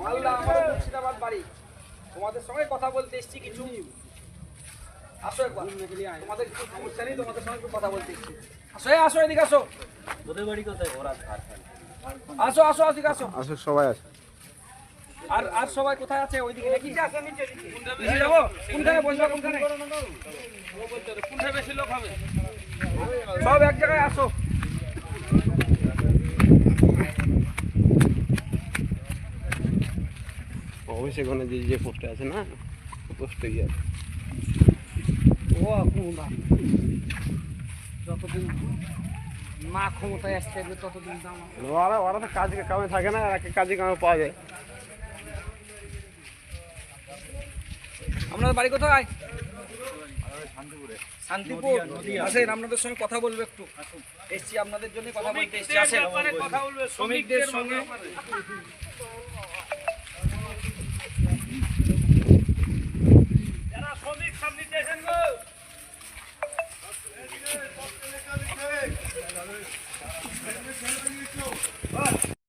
মালদা আমার মুর্শিদাবাদ বাড়ি। তোমাদের সঙ্গে কথা বলতে এসেছি কিছু। আসো একবার। তোমাদের কিছু সমস্যা নেই তোমাদের সঙ্গে একটু কথা বলতে এসেছি। আসো এই আসো এদিকে আসো। তোদের বাড়ি কোথায়? ওরা আসো আসো এদিকে আসো। আসলে সবাই আছে আর আর সবাই কোথায় আছে ওইদিকে নাকি নিচে যাব? কোনখানে বসবা কোনখানে? কোনটা বেশি লোক হবে? সব এক জায়গায় আসো। অবশ্যই ওখানে যে যে পোস্টে আছে না পোস্টে গিয়ে আছে। ও কুমড়া যতদিন না ক্ষমতায় আসতে হবে ততদিন দাম ওরা ওরা তো কাজ কামে থাকে না আর কাজে কামে পাওয়া যায়। আপনাদের বাড়ি কোথায়? শান্তিপুর আসেন আপনাদের সঙ্গে কথা বলব একটু। এসছি আপনাদের জন্য কথা বলতে এসছি আসেন। শ্রমিকদের সঙ্গে